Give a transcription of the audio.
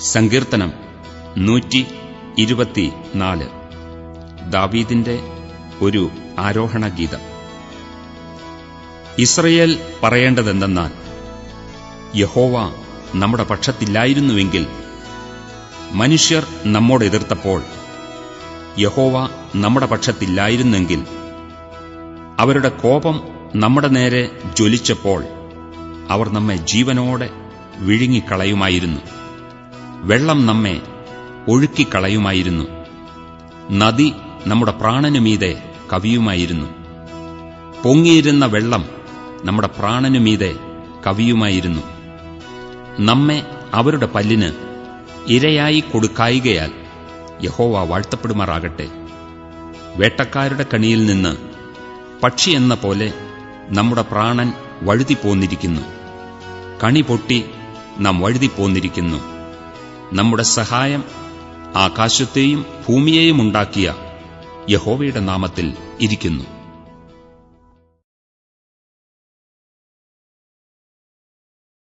സങ്കീർത്തനം നൂറ്റി ഇരുപത്തിനാല് ദാവീദിന്റെ ഒരു ആരോഹണ ഗീതം ഇസ്രയേൽ പറയേണ്ടതെന്തെന്നാൽ യഹോവ നമ്മുടെ പക്ഷത്തില്ലായിരുന്നുവെങ്കിൽ മനുഷ്യർ നമ്മോട് എതിർത്തപ്പോൾ യഹോവ നമ്മുടെ പക്ഷത്തില്ലായിരുന്നെങ്കിൽ അവരുടെ കോപം നമ്മുടെ നേരെ ജ്വലിച്ചപ്പോൾ അവർ നമ്മെ ജീവനോടെ വിഴുങ്ങിക്കളയുമായിരുന്നു. വെള്ളം നമ്മെ ഒഴുക്കിക്കളയുമായിരുന്നു. നദി നമ്മുടെ പ്രാണനുമീതെ കവിയുമായിരുന്നു. പൊങ്ങിയിരുന്ന വെള്ളം നമ്മുടെ പ്രാണനുമീതെ കവിയുമായിരുന്നു. നമ്മെ അവരുടെ പല്ലിന് ഇരയായി കൊടുക്കായികയാൽ യഹോവ വാഴ്ത്തപ്പെടുമാറാകട്ടെ. വേട്ടക്കാരുടെ കണിയിൽ നിന്ന് പക്ഷിയെന്ന പോലെ നമ്മുടെ പ്രാണൻ വഴുതിപ്പോന്നിരിക്കുന്നു. കണി പൊട്ടി നാം വഴുതിപ്പോന്നിരിക്കുന്നു. നമ്മുടെ സഹായം ആകാശത്തെയും ഭൂമിയെയും ഉണ്ടാക്കിയ യഹോവയുടെ നാമത്തിൽ ഇരിക്കുന്നു.